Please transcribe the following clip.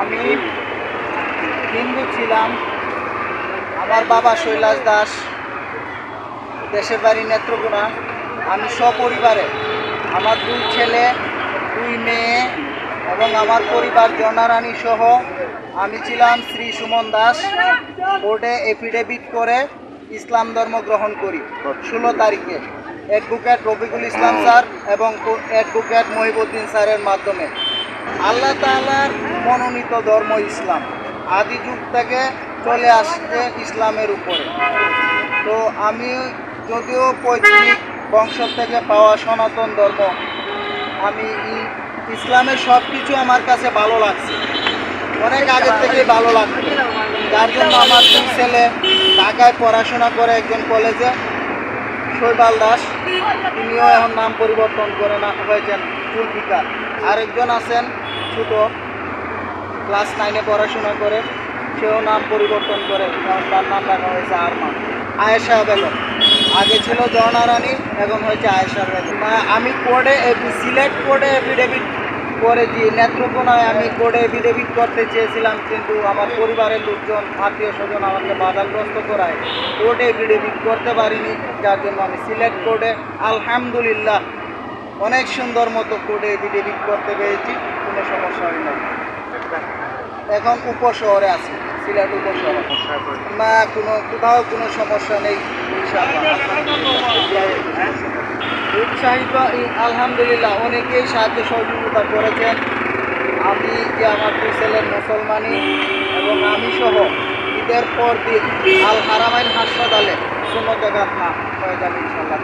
আমি হিন্দু ছিলাম। আমার বাবা শৈলাস দাস, দেশের বাড়ি নেত্রকোনা। আমি সপরিবারে আমার দুই ছেলে, দুই মেয়ে এবং আমার পরিবার জনারানী সহ আমি ছিলাম শ্রী সুমন দাস। কোর্টে এফিডেভিট করে ইসলাম ধর্ম গ্রহণ করি। ষোলো তারিখে। অ্যাডভোকেট রফিকুল ইসলাম স্যার এবং অ্যাডভোকেট মহিবুদ্দিন স্যারের মাধ্যমে। আল্লাহ তাআলার মনোনীত ধর্ম ইসলাম। আদি যুগ থেকে চলে আসছে ইসলামের উপরে। তো আমি যদিও পৈতৃক বংশ থেকে পাওয়া সনাতন ধর্ম, আমি ইসলামের সব কিছু আমার কাছে ভালো লাগছে। অনেক আগে থেকেই ভালো লাগছে। যার জন্য আমার দুই ছেলে ঢাকায় পড়াশোনা করে একজন কলেজে। শৈবাল দাস, তিনিও এখন নাম পরিবর্তন করে না হয়েছেন জুলফিকার আরেকজন আছেন ছোট ক্লাস নাইনে পড়াশোনা করে, সেও নাম পরিবর্তন করে কারণ তার নাম রাখা হয়েছে আরমান। আয়েশা বেগম। আগে ছিল জর্না রানী, এখন হয়েছে আয়েশা বেগম। আমি কোর্টে সিলেক্ট কোর্টে এফিডেভিট করেছি। নেত্রকোনায় আমি কোর্টে এফিডেভিট করতে চেয়েছিলাম, কিন্তু আমার পরিবারের লোকজন, আত্মীয় স্বজন আমাকে বাধাগ্রস্ত করায়। কোর্টে এফিডেভিট করতে পারিনি, যার জন্য আমি সিলেক্ট কোর্টে আলহামদুলিল্লাহ অনেক সুন্দর মতো কোর্টে এফিডেভিট করতে পেরেছি, কোনো সমস্যা হয় না এখন উপশহরে আছি, সিলেট উপশহর। না, কোনো, কোথাও কোনো সমস্যা নেই উৎসাহিত আলহামদুলিল্লাহ, অনেকেই সাহায্য সহযোগিতা করেছেন। আমি যে আমার দুই ছেলের মুসলমানি এবং আমি সহ, ঈদের পর দিন আল হারামাইন হাসপাতালে শূন্য জায়গা না হয়ে যাবে ইনশাল্লাহ